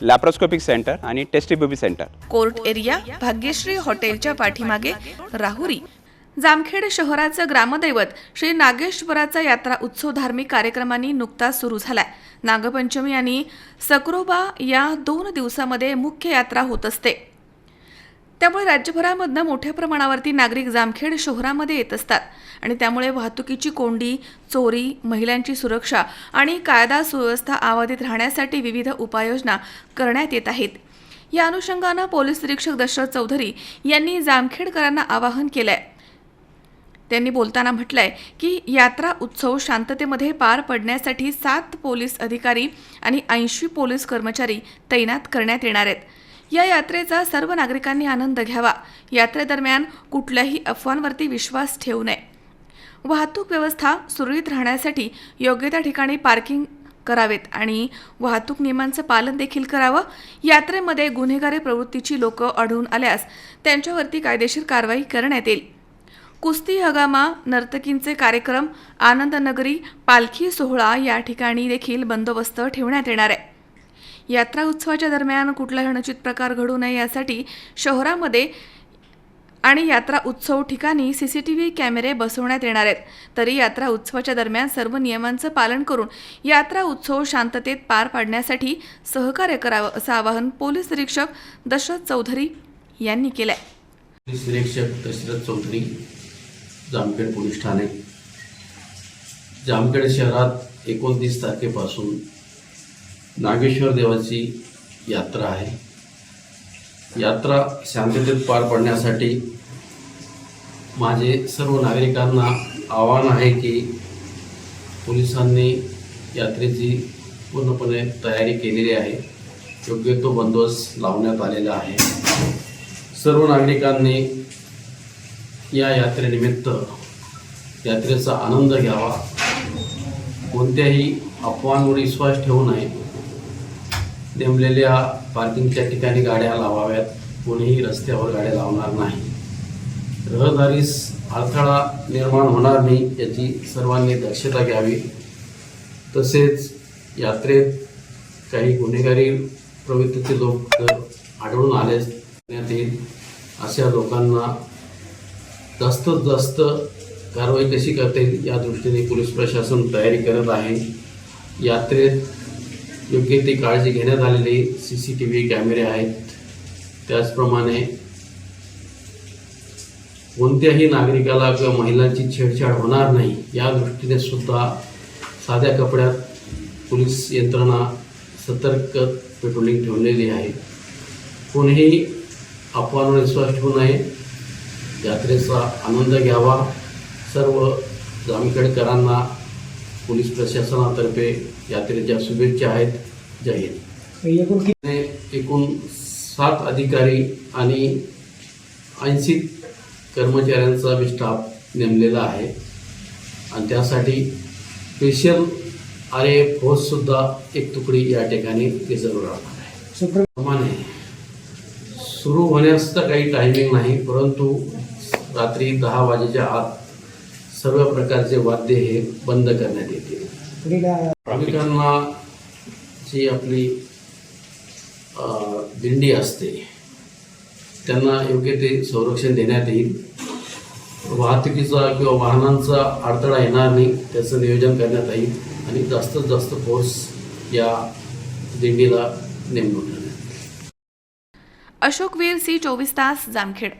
Laparoscopic centre आणि test tube baby centre court area Bhagyashree हॉटेलच्या पाठीमागे राहुरी. जामखेड शहराचं ग्रामदैवत श्री नागेश्वराचा यात्रा उत्सव धार्मिक कार्यक्रमांनी नुकताच सुरू झालाय. नागपंचमी आणि सक्रोबा या दोन दिवसामध्ये मुख्य यात्रा होत असते. त्यामुळे राज्यभरामधनं मोठ्या प्रमाणावरती नागरिक जामखेड शहरामध्ये येत असतात. आणि त्यामुळे वाहतुकीची कोंडी चोरी महिलांची सुरक्षा आणि कायदा सुव्यवस्था आवादित राहण्यासाठी विविध उपाययोजना करण्यात येत आहेत. या अनुषंगानं पोलीस निरीक्षक दशरथ चौधरी यांनी जामखेडकरांना आवाहन केलंय. त्यांनी बोलताना म्हटलंय की यात्रा उत्सव शांततेमध्ये पार पडण्यासाठी सात पोलीस अधिकारी आणि ऐंशी पोलीस कर्मचारी तैनात करण्यात येणार आहेत. या यात्रेचा सर्व नागरिकांनी आनंद घ्यावा. यात्रेदरम्यान कुठल्याही अफवांवरती विश्वास ठेवू नये. वाहतूक व्यवस्था सुरळीत राहण्यासाठी योग्य त्या ठिकाणी पार्किंग करावेत आणि वाहतूक नियमांचं पालन देखील करावं. यात्रेमध्ये गुन्हेगारी प्रवृत्तीची लोक आढळून आल्यास त्यांच्यावरती कायदेशीर कारवाई करण्यात येईल. कुस्ती हगामा नर्तकींचे कार्यक्रम आनंदनगरी पालखी सोहळा या ठिकाणी देखील बंदोबस्त ठेवण्यात येणार आहे. यात्रा उत्सवाच्या दरम्यान कुठलाही अनुचित प्रकार घडू नये यासाठी शहरामध्ये आणि यात्रा उत्सव ठिकाणी सी सी टी व्ही कॅमेरे बसवण्यात येणार आहेत. तरी यात्रा उत्सवाच्या दरम्यान सर्व नियमांचं पालन करून यात्रा उत्सव शांततेत पार पाडण्यासाठी सहकार्य करावं असं आवाहन पोलीस निरीक्षक दशरथ चौधरी यांनी केलं आहे पोलीस निरीक्षक दशरथ चौधरी जामखेड पोलीस ठाणे. जामखेड शहरात एकोणतीस तारखेपासून नागेश्वर देवाची यात्रा आहे. यात्रा शांततेत पार पडण्यासाठी माझे सर्व नागरिकांना आव्हान आहे की पोलिसांनी यात्रेची पूर्णपणे तयारी केलेली आहे. योग्य तो बंदोबस्त लावण्यात आलेला आहे. सर्व नागरिकांनी या यात्रेनिमित्त यात्रेचा आनंद घ्यावा. कोणत्याही अफवांवर विश्वास ठेवू नये. नेमलेल्या पार्किंगच्या ठिकाणी गाड्या लावाव्यात. कोणीही रस्त्यावर गाड्या लावणार नाही. रहदारीस अडथळा निर्माण होणार नाही याची सर्वांनी दक्षता घ्यावी. तसेच यात्रेत काही गुन्हेगारी प्रवृत्तीचे लोक जर आढळून आले येईल अशा लोकांना जास्तीत जास्त कारवाई कशी करता येईल या दृष्टीने पोलीस प्रशासन तयारी करत आहे. यात्रेत योग्य ती काळजी घेण्यात आलेली सी सी टी व्ही कॅमेरे आहेत. त्याचप्रमाणे कोणत्याही नागरिकाला किंवा महिलांची छेडछाड होणार नाही या दृष्टीने सुद्धा साध्या कपड्यात पोलीस यंत्रणा सतर्क पेट्रोलिंग ठेवलेली आहे. कोणीही अफवांवर विश्वास ठेवू नये. यात्रेचा आनंद घ्यावा. सर्व जामखेडकरांना पोलीस प्रशासनातर्फे यात्रेच्या शुभेच्छा आहेत जय हिंद. एकूण सात अधिकारी आणि ऐंशी कर्मचाऱ्यांचा मी स्टाफ नेमलेला आहे. आणि त्यासाठी स्पेशल आर ए फोर्ससुद्धा एक तुकडी या ठिकाणी रिझर्व राहणार आहे. प्रमाणे सुरू होण्यास तर काही टायमिंग नाही परंतु रात्री दहा वाजेच्या आत सर्व प्रकारचे वाद्य हे बंद करण्यात येतील. भाविकांना जी आपली अ, दिंडी असते त्यांना योग्य ते संरक्षण देण्यात येईल. वाहतुकीचा किंवा वाहनांचा अडथळा येणार नाही त्याचं नियोजन करण्यात येईल आणि जास्तीत जास्त फोर्स या दिंडीला नेमणूक करण्यात. अशोक वीर सी चोवीस तास जामखेड.